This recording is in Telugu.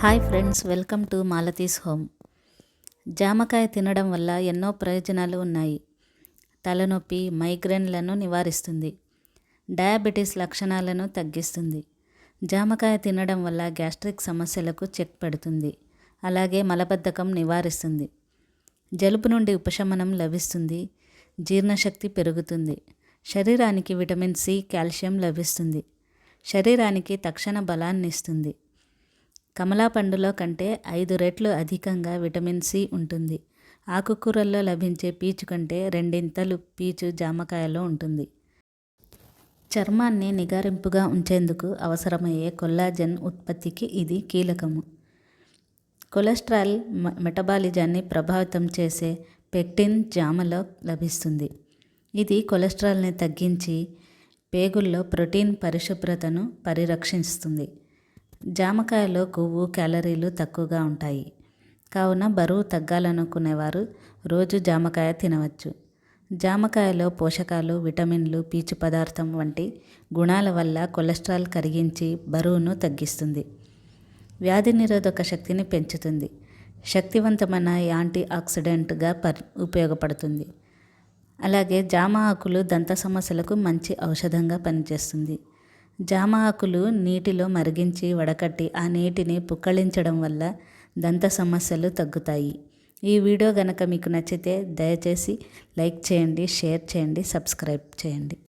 Hi friends welcome to Malathi's home. జామకాయ తినడం వల్ల ఎన్నో ప్రయోజనాలు ఉన్నాయి. తలనొప్పి మైగ్రేన్లను నివారిస్తుంది. డయాబెటీస్ లక్షణాలను తగ్గిస్తుంది. జామకాయ తినడం వల్ల గ్యాస్ట్రిక్ సమస్యలకు చెక్ పెడుతుంది. అలాగే మలబద్ధకం నివారిస్తుంది. జలుబు నుండి ఉపశమనం లభిస్తుంది. జీర్ణశక్తి పెరుగుతుంది. శరీరానికి విటమిన్ సి కాల్షియం లభిస్తుంది. శరీరానికి తక్షణ బలాన్ని ఇస్తుంది కమలా పండులో కంటే ఐదు రెట్లు అధికంగా విటమిన్ సి ఉంటుంది. ఆకుకూరల్లో లభించే పీచు కంటే రెండింతలు పీచు జామకాయలో ఉంటుంది. చర్మాన్ని నిగారింపుగా ఉంచేందుకు అవసరమయ్యే కొల్లాజెన్ ఉత్పత్తికి ఇది కీలకము. కొలెస్ట్రాల్ మెటబాలిజాన్ని ప్రభావితం చేసే పెక్టిన్ జామలో లభిస్తుంది. ఇది కొలెస్ట్రాల్ని తగ్గించి పేగుల్లో ప్రోటీన్ పరిశుభ్రతను పరిరక్షిస్తుంది. జామకాయలో కొవ్వు క్యాలరీలు తక్కువగా ఉంటాయి. కావున బరువు తగ్గాలనుకునేవారు రోజు జామకాయ తినవచ్చు. జామకాయలో పోషకాలు విటమిన్లు పీచు పదార్థం వంటి గుణాల వల్ల కొలెస్ట్రాల్ కరిగించి బరువును తగ్గిస్తుంది. వ్యాధి నిరోధక శక్తిని పెంచుతుంది. శక్తివంతమైన యాంటీ ఆక్సిడెంట్గా పర్ ఉపయోగపడుతుంది. అలాగే జామ ఆకులు దంత సమస్యలకు మంచి ఔషధంగా పనిచేస్తుంది. జామ ఆకులు నీటిలో మరిగించి వడకట్టి ఆ నీటిని పుక్కళించడం వల్ల దంత సమస్యలు తగ్గుతాయి. ఈ వీడియో గనక మీకు నచ్చితే దయచేసి లైక్ చేయండి షేర్ చేయండి సబ్స్క్రైబ్ చేయండి.